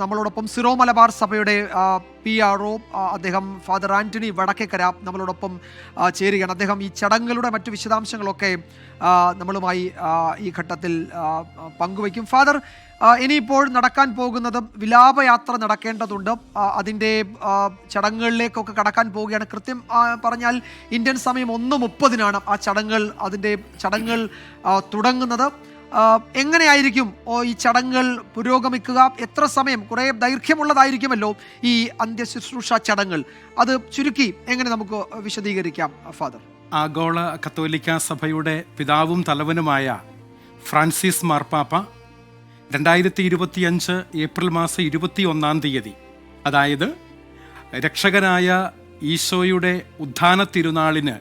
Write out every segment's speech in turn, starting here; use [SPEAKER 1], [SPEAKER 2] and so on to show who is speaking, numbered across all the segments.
[SPEAKER 1] നമ്മളോടൊപ്പം സിറോ മലബാർ സഭയുടെ P R O അദ്ദേഹം ഫാദർ ആന്റണി വടക്കേക്കര നമ്മളോടൊപ്പം ചേരുകയാണ്. അദ്ദേഹം ഈ ചടങ്ങുകളുടെ മറ്റു വിശദാംശങ്ങളൊക്കെ നമ്മളുമായി ഈ ഘട്ടത്തിൽ പങ്കുവയ്ക്കും. ഫാദർ ഇനിയിപ്പോൾ നടക്കാൻ പോകുന്നത് വിലാപയാത്ര നടക്കേണ്ടതുണ്ട്. അതിന്റെ ചടങ്ങുകളിലേക്കൊക്കെ കടക്കാൻ പോവുകയാണ്. കൃത്യം പറഞ്ഞാൽ ഇന്ത്യൻ സമയം ഒന്ന് മുപ്പതിനാണ് ആ ചടങ്ങുകൾ അതിന്റെ ചടങ്ങുകൾ തുടങ്ങുന്നത്. എങ്ങനെയായിരിക്കും ഈ ചടങ്ങുകൾ പുരോഗമിക്കുക? എത്ര സമയം? കുറേ ദൈർഘ്യമുള്ളതായിരിക്കുമല്ലോ ഈ അന്ത്യശുശ്രൂഷ ചടങ്ങുകൾ. അത് ചുരുക്കി എങ്ങനെ നമുക്ക് വിശദീകരിക്കാം ഫാദർ?
[SPEAKER 2] ആഗോള കത്തോലിക്ക സഭയുടെ പിതാവും തലവനുമായ ഫ്രാൻസിസ് മാർപ്പാപ്പ രണ്ടായിരത്തി ഇരുപത്തിയഞ്ച് ഏപ്രിൽ മാസം ഇരുപത്തി ഒന്നാം തീയതി. അതായത് രക്ഷകനായ ഈശോയുടെ ഉദ്ധാന തിരുനാളിന്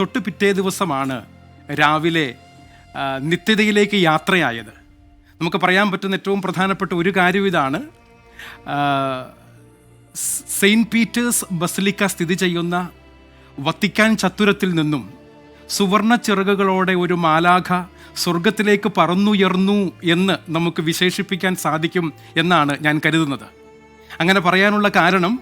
[SPEAKER 2] തൊട്ട് പിറ്റേ ദിവസമാണ് രാവിലെ നിത്യതയിലേക്ക് യാത്രയായത്. നമുക്ക് പറയാൻ പറ്റുന്ന ഏറ്റവും പ്രധാനപ്പെട്ട ഒരു കാര്യം ഇതാണ്. സെയിന്റ് പീറ്റേഴ്സ് ബസലിക്ക സ്ഥിതി ചെയ്യുന്ന വത്തിക്കാൻ ചത്തുരത്തിൽ നിന്നും സുവർണ ചിറകുകളോടെ ഒരു മാലാഖ സ്വർഗത്തിലേക്ക് പറന്നുയർന്നു എന്ന് നമുക്ക് വിശേഷിപ്പിക്കാൻ സാധിക്കും എന്നാണ് ഞാൻ കരുതുന്നത്. അങ്ങനെ പറയാനുള്ള കാരണം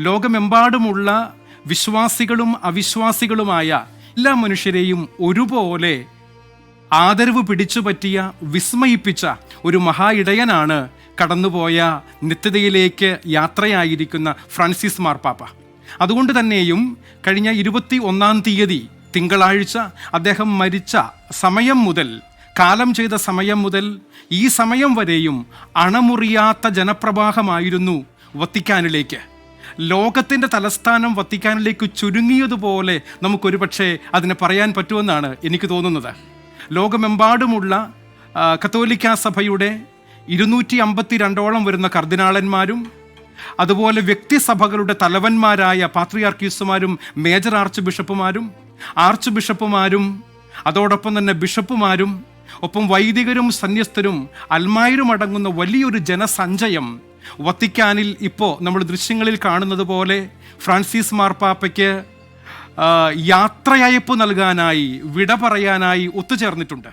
[SPEAKER 2] ലോകമെമ്പാടുമുള്ള വിശ്വാസികളും അവിശ്വാസികളുമായ എല്ലാ മനുഷ്യരെയും ഒരുപോലെ ആദരവ് പിടിച്ചു പറ്റിയ വിസ്മയിപ്പിച്ച ഒരു മഹാ ഇടയനാണ് കടന്നുപോയ നിത്യതയിലേക്ക് യാത്രയായിരിക്കുന്ന ഫ്രാൻസിസ് മാർപ്പാപ്പ അതുകൊണ്ട് തന്നെയും കഴിഞ്ഞ ഇരുപത്തി ഒന്നാം തീയതി തിങ്കളാഴ്ച അദ്ദേഹം മരിച്ച സമയം മുതൽ കാലം ചെയ്ത സമയം മുതൽ ഈ സമയം വരെയും അണമുറിയാത്ത ജനപ്രവാഹമായിരുന്നു വത്തിക്കാനിലേക്ക്. ലോകത്തിന്റെ തലസ്ഥാനം വത്തിക്കാനിലേക്ക് ചുരുങ്ങിയതുപോലെ നമുക്കൊരു പക്ഷേ അതിനെ പറയാൻ പറ്റുമെന്നാണ് എനിക്ക് തോന്നുന്നത്. ലോകമെമ്പാടുമുള്ള കത്തോലിക്ക സഭയുടെ ഇരുന്നൂറ്റി അമ്പത്തി രണ്ടോളം വരുന്ന കർദിനാളന്മാരും അതുപോലെ വ്യക്തിസഭകളുടെ തലവന്മാരായ പാത്രിയാർക്കീസുമാരും മേജർ ആർച്ച് ബിഷപ്പുമാരും ആർച്ച് ബിഷപ്പുമാരും അതോടൊപ്പം തന്നെ ബിഷപ്പുമാരും ഒപ്പം വൈദികരും സന്യസ്തരും അൽമായരും അടങ്ങുന്ന വലിയൊരു ജനസഞ്ചയം വത്തിക്കാനിൽ ഇപ്പോൾ നമ്മൾ ദൃശ്യങ്ങളിൽ കാണുന്നത് പോലെ ഫ്രാൻസിസ് മാർപ്പാപ്പയ്ക്ക് യാത്രയയപ്പ് നൽകാനായി വിട പറയാനായി ഒത്തുചേർന്നിട്ടുണ്ട്.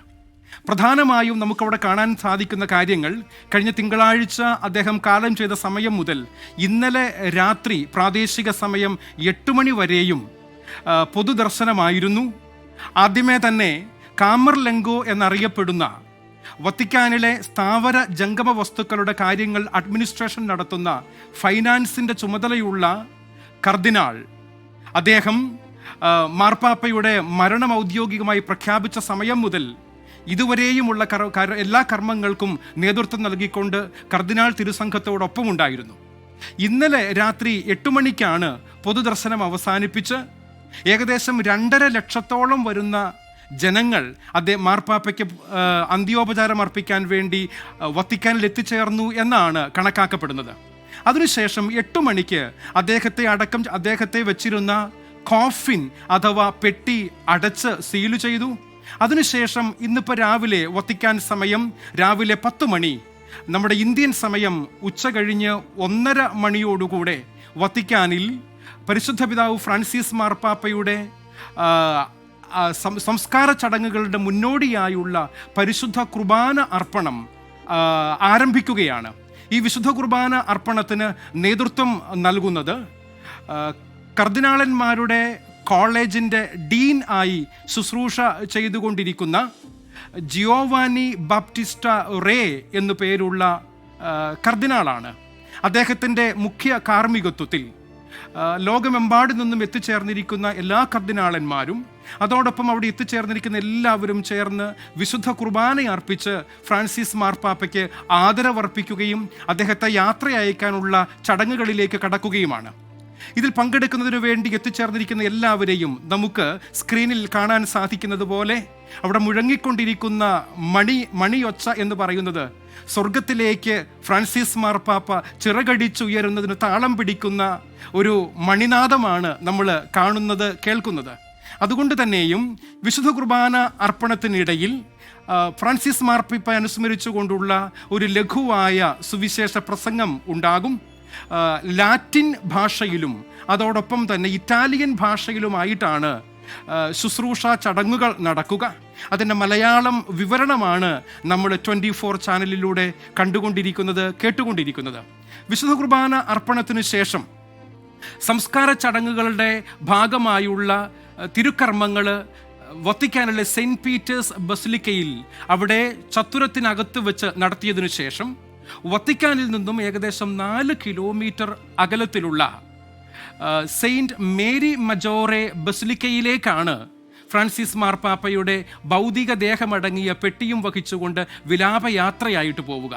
[SPEAKER 2] പ്രധാനമായും നമുക്കവിടെ കാണാൻ സാധിക്കുന്ന കാര്യങ്ങൾ കഴിഞ്ഞ തിങ്കളാഴ്ച അദ്ദേഹം കാലം ചെയ്ത സമയം മുതൽ ഇന്നലെ രാത്രി പ്രാദേശിക സമയം എട്ട് മണി വരെയും പൊതുദർശനമായിരുന്നു. ആദ്യമേ തന്നെ കാമർ ലെങ്കോ എന്നറിയപ്പെടുന്ന വത്തിക്കാനിലെ സ്ഥാവര ജംഗമ വസ്തുക്കളുടെ കാര്യങ്ങൾ അഡ്മിനിസ്ട്രേഷൻ നടത്തുന്ന ഫൈനാൻസിന്റെ ചുമതലയുള്ള കർദിനാൾ. അദ്ദേഹം മാർപ്പാപ്പയുടെ മരണം ഔദ്യോഗികമായി പ്രഖ്യാപിച്ച സമയം മുതൽ ഇതുവരെയുമുള്ള എല്ലാ കർമ്മങ്ങൾക്കും നേതൃത്വം നൽകിക്കൊണ്ട് കർദിനാൾ തിരുസംഘത്തോടൊപ്പം ഉണ്ടായിരുന്നു ഇന്നലെ രാത്രി എട്ട് മണിക്കാണ് പൊതുദർശനം അവസാനിപ്പിച്ച് ഏകദേശം രണ്ടര ലക്ഷത്തോളം വരുന്ന ജനങ്ങൾ അദ്ദേഹം മാർപ്പാപ്പയ്ക്ക് അന്ത്യോപചാരം അർപ്പിക്കാൻ വേണ്ടി വത്തിക്കാനിൽ എത്തിച്ചേർന്നു എന്നാണ് കണക്കാക്കപ്പെടുന്നത്. അതിനുശേഷം എട്ട് മണിക്ക് അദ്ദേഹത്തെ അടക്കം അദ്ദേഹത്തെ വെച്ചിരുന്ന കോഫിൻ അഥവാ പെട്ടി അടച്ച് സീൽ ചെയ്തു. അതിനുശേഷം ഇന്നിപ്പോൾ രാവിലെ വത്തിക്കാൻ സമയം രാവിലെ പത്ത് മണി. നമ്മുടെ ഇന്ത്യൻ സമയം ഉച്ച കഴിഞ്ഞ് ഒന്നര മണിയോടുകൂടെ വത്തിക്കാനിൽ പരിശുദ്ധ പിതാവ് ഫ്രാൻസിസ് മാർപ്പാപ്പയുടെ സംസ്കാര ചടങ്ങുകളുടെ മുന്നോടിയായുള്ള പരിശുദ്ധ കുർബാന അർപ്പണം ആരംഭിക്കുകയാണ്. ഈ വിശുദ്ധ കുർബാന അർപ്പണത്തിന് നേതൃത്വം നൽകുന്നത് കർദിനാളന്മാരുടെ കോളേജിന്റെ ഡീൻ ആയി ശുശ്രൂഷ ചെയ്തുകൊണ്ടിരിക്കുന്ന ജിയോവാനി ബാപ്റ്റിസ്റ്റ റേ എന്നു പേരുള്ള കർദിനാളാണ്. അദ്ദേഹത്തിന്റെ മുഖ്യ കാർമ്മികത്വത്തിൽ ലോകമെമ്പാട് നിന്നും എത്തിച്ചേർന്നിരിക്കുന്ന എല്ലാ കർദിനാളന്മാരും അതോടൊപ്പം അവിടെ എത്തിച്ചേർന്നിരിക്കുന്ന എല്ലാവരും ചേർന്ന് വിശുദ്ധ കുർബാന അർപ്പിച്ച് ഫ്രാൻസിസ് മാർപ്പാപ്പയ്ക്ക് ആദരവർപ്പിക്കുകയും അദ്ദേഹത്തെ യാത്ര അയക്കാനുള്ള ചടങ്ങുകളിലേക്ക് കടക്കുകയുമാണ്. ഇതിൽ പങ്കെടുക്കുന്നതിനു വേണ്ടി എത്തിച്ചേർന്നിരിക്കുന്ന എല്ലാവരെയും നമുക്ക് സ്ക്രീനിൽ കാണാൻ സാധിക്കുന്നത് പോലെ അവിടെ മുഴങ്ങിക്കൊണ്ടിരിക്കുന്ന മണി മണിയൊച്ച എന്ന് പറയുന്നത് സ്വർഗത്തിലേക്ക് ഫ്രാൻസിസ് മാർപ്പാപ്പ ചിറകടിച്ചുയരുന്നതിന് താളം പിടിക്കുന്ന ഒരു മണിനാദമാണ് നമ്മൾ കാണുന്നത് കേൾക്കുന്നത്. അതുകൊണ്ട് തന്നെയും വിശുദ്ധ കുർബാന അർപ്പണത്തിനിടയിൽ ഫ്രാൻസിസ് മാർപ്പിപ്പ അനുസ്മരിച്ചുകൊണ്ടുള്ള ഒരു ലഘുവായ സുവിശേഷ പ്രസംഗം ഉണ്ടാകും. ലാറ്റിൻ ഭാഷയിലും അതോടൊപ്പം തന്നെ ഇറ്റാലിയൻ ഭാഷയിലുമായിട്ടാണ് ശുശ്രൂഷ ചടങ്ങുകൾ നടക്കുക. അതിന്റെ മലയാളം വിവരണമാണ് നമ്മൾ ട്വന്റി ഫോർ ചാനലിലൂടെ കണ്ടുകൊണ്ടിരിക്കുന്നത് കേട്ടുകൊണ്ടിരിക്കുന്നത്. വിശുദ്ധ കുർബാന അർപ്പണത്തിന് ശേഷം സംസ്കാര ചടങ്ങുകളുടെ ഭാഗമായുള്ള തിരുക്കർമ്മങ്ങൾ വത്തിക്കാനിലെ സെയിന്റ് പീറ്റേഴ്സ് ബസിലിക്കയിൽ അവിടെ ചത്തുരത്തിനകത്ത് വെച്ച് നടത്തിയതിനു ശേഷം വത്തിക്കാനിൽ നിന്നും ഏകദേശം നാല് കിലോമീറ്റർ അകലത്തിലുള്ള സെയിന്റ് മേരി മജോറെ ബസിലിക്കയിലേക്കാണ് ഫ്രാൻസിസ് മാർപ്പാപ്പയുടെ ഭൗതിക ദേഹമടങ്ങിയ പെട്ടിയും വഹിച്ചുകൊണ്ട് വിലാപയാത്രയായിട്ട് പോവുക.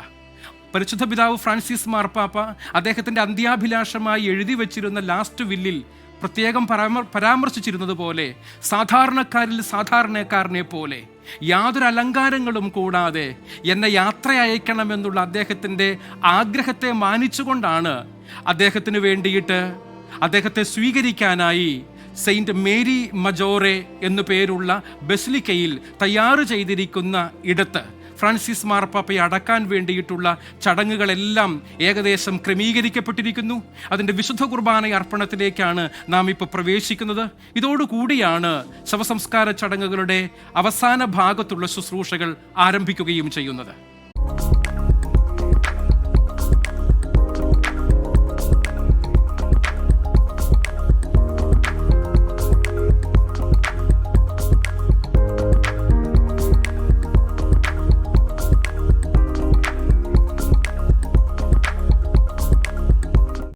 [SPEAKER 2] പരിശുദ്ധ പിതാവ് ഫ്രാൻസിസ് മാർപ്പാപ്പ അദ്ദേഹത്തിന്റെ അന്ത്യാഭിലാഷമായി എഴുതി വച്ചിരുന്ന ലാസ്റ്റ് വില്ലിൽ പ്രത്യേകം പരാമർ പരാമർശിച്ചിരുന്നത് പോലെ സാധാരണക്കാരിൽ സാധാരണക്കാരനെ പോലെ യാതൊരു അലങ്കാരങ്ങളും കൂടാതെ എന്നെ യാത്ര അയക്കണമെന്നുള്ള അദ്ദേഹത്തിന്റെ ആഗ്രഹത്തെ മാനിച്ചുകൊണ്ടാണ് അദ്ദേഹത്തിന് വേണ്ടിയിട്ട് അദ്ദേഹത്തെ സ്വീകരിക്കാനായി സെയിന്റ് മേരി മജോറെ എന്നു പേരുള്ള ബെസ്ലിക്കയിൽ തയ്യാറ് ചെയ്തിരിക്കുന്ന ഇടത്ത് ഫ്രാൻസിസ് മാർപ്പാപ്പയെ അടക്കാൻ വേണ്ടിയിട്ടുള്ള ചടങ്ങുകളെല്ലാം ഏകദേശം ക്രമീകരിക്കപ്പെട്ടിരിക്കുന്നു. അതിന്റെ വിശുദ്ധ കുർബാന അർപ്പണത്തിലേക്കാണ് നാം ഇപ്പോൾ പ്രവേശിക്കുന്നത്. ഇതോടുകൂടിയാണ് ശവസംസ്കാര ചടങ്ങുകളുടെ അവസാന ഭാഗത്തുള്ള ശുശ്രൂഷകൾ ആരംഭിക്കുകയും ചെയ്യുന്നത്.